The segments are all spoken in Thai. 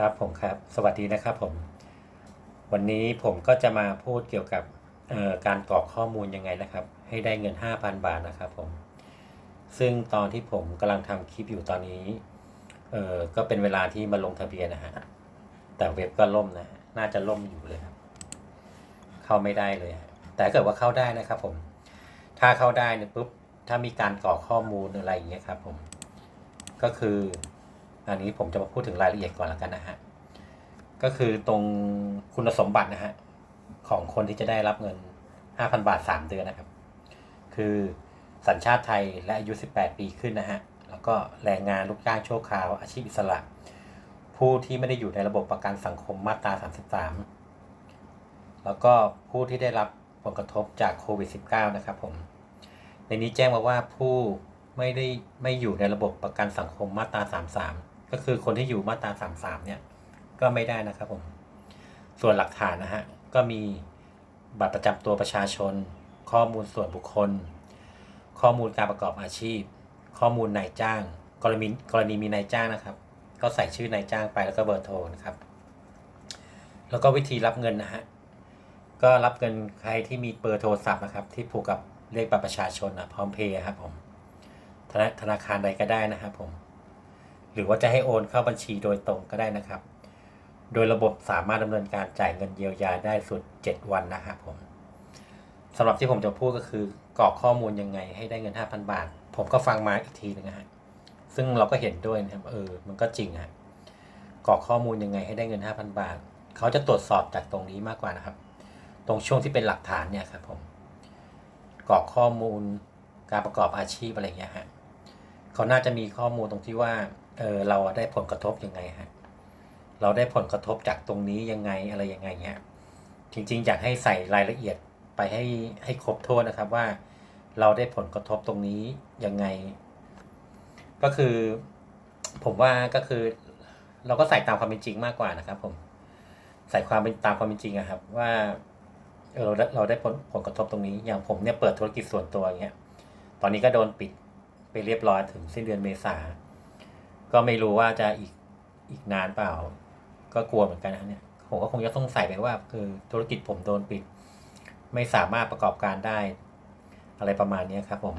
ครับผมครับ สวัสดีนะครับผม วันนี้ผมก็จะมาพูดเกี่ยวกับการกรอกข้อมูลยังไงนะครับ ให้ได้เงิน 5,000 บาทนะครับผม ซึ่งตอนที่ผมกำลังทำคลิปอยู่ตอนนี้เออก็เป็นเวลาที่มาลงทะเบียนนะฮะ แต่เว็บก็ล่มนะ น่าจะล่มอยู่เลยครับ เข้าไม่ได้เลย แต่เกิดว่าเข้าได้นะครับผม ถ้าเข้าได้เนี่ยปุ๊บ ถ้ามีการกรอกข้อมูลอะไรอย่างเงี้ยครับผม ก็คือ อันนี้ผมจะมาพูดถึงรายละเอียดก่อนแล้วกันนะฮะ ก็คือตรงคุณสมบัตินะฮะของคนที่จะได้รับเงิน 5,000 บาท 3 เดือนนะครับ คือสัญชาติไทยและอายุ 18 ปีขึ้นนะฮะ แล้วก็แรงงานลูกจ้างชั่วคราว อาชีพอิสระ ผู้ที่ไม่ได้อยู่ในระบบประกันสังคมมาตรา 33 แล้วก็ผู้ที่ได้รับผลกระทบจากโควิด -19 นะครับผม ในนี้แจ้งมาว่าผู้ไม่ได้ไม่อยู่ในระบบประกันสังคมมาตรา 33 ก็คือคนที่อยู่มาตรา33เนี่ยก็ไม่ได้นะครับผม ส่วนหลักฐานนะฮะก็มีบัตรประจำตัวประชาชน ข้อมูลส่วนบุคคล ข้อมูลการประกอบอาชีพ ข้อมูลนายจ้าง กรณีกรณีมีนายจ้างนะครับ ก็ใส่ชื่อนายจ้างไปแล้วก็เบอร์โทรนะครับ แล้วก็วิธีรับเงินนะฮะก็รับเงินใครที่มีเบอร์โทรศัพท์นะครับ ที่ผูกกับเลขบัตรประชาชนนะพร้อมเพย์ครับผมธนาธนาคารใดก็ได้นะครับผม หรือว่าจะให้โอนเข้าบัญชีโดยตรงก็ได้นะครับ โดยระบบสามารถดำเนินการจ่ายเงินเยียวยาได้สุด 7 วันนะครับผมสำหรับที่ผมจะพูดก็คือกรอกข้อมูลยังไงให้ได้เงิน 5,000 บาท ผมก็ฟังมาอีกทีหนึงนะฮะซึ่งเราก็เห็นด้วยนะครับเออมันก็จริงฮะกรอกข้อมูลยังไงให้ได้เงิน 5,000 บาท เขาจะตรวจสอบจากตรงนี้มากกว่านะครับ ตรงช่วงที่เป็นหลักฐานเนี่ยครับผมกรอกข้อมูลการประกอบอาชีพอะไรอย่างเงี้ยฮะเขาน่าจะมีข้อมูลตรงที่ว่า เออเราได้ผลกระทบยังไงฮะเราได้ผลกระทบจากตรงนี้ยังไงอะไรยังไงเงี้ยจริงๆอยากให้ใส่รายละเอียดไปให้ให้ครบถ้วนนะครับว่า เราได้ผลกระทบตรงนี้ยังไง ก็คือ ผมว่าก็คือ เราก็ใส่ตามความเป็นจริงมากกว่านะครับผมใส่ความเป็นตามความเป็นจริงอะครับ ว่าเออเราเราได้ผลผลกระทบตรงนี้ อย่างผมเนี่ยเปิดธุรกิจส่วนตัวอย่างเงี้ยตอนนี้ก็โดนปิดไปเรียบร้อยถึงสิ้นเดือนเมษา ก็ไม่รู้ว่าจะอีกอีกนานเปล่า ก็กลัวเหมือนกันนะเนี่ยผมก็คงจะต้องใส่ไปว่า คือธุรกิจผมโดนปิด ไม่สามารถประกอบการได้ อะไรประมาณนี้ครับ ผม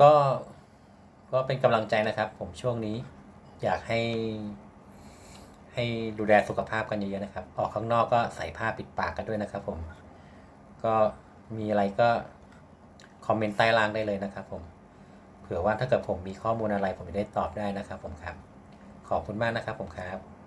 ก็ก็เป็นกำลังใจนะครับ ผมช่วงนี้ อยากให้ ให้ดูแลสุขภาพกันเยอะๆนะครับ ออกข้างนอกก็ใส่ผ้าปิดปากกันด้วยนะครับ ผม ก็มีอะไรก็คอมเมนต์ใต้ล่างได้เลยนะครับ ผม ผื่อว่าถ้าเกิดผมมีข้อมูลอะไรผมจะได้ตอบได้นะครับผมครับ ขอบคุณมากนะครับผมครับ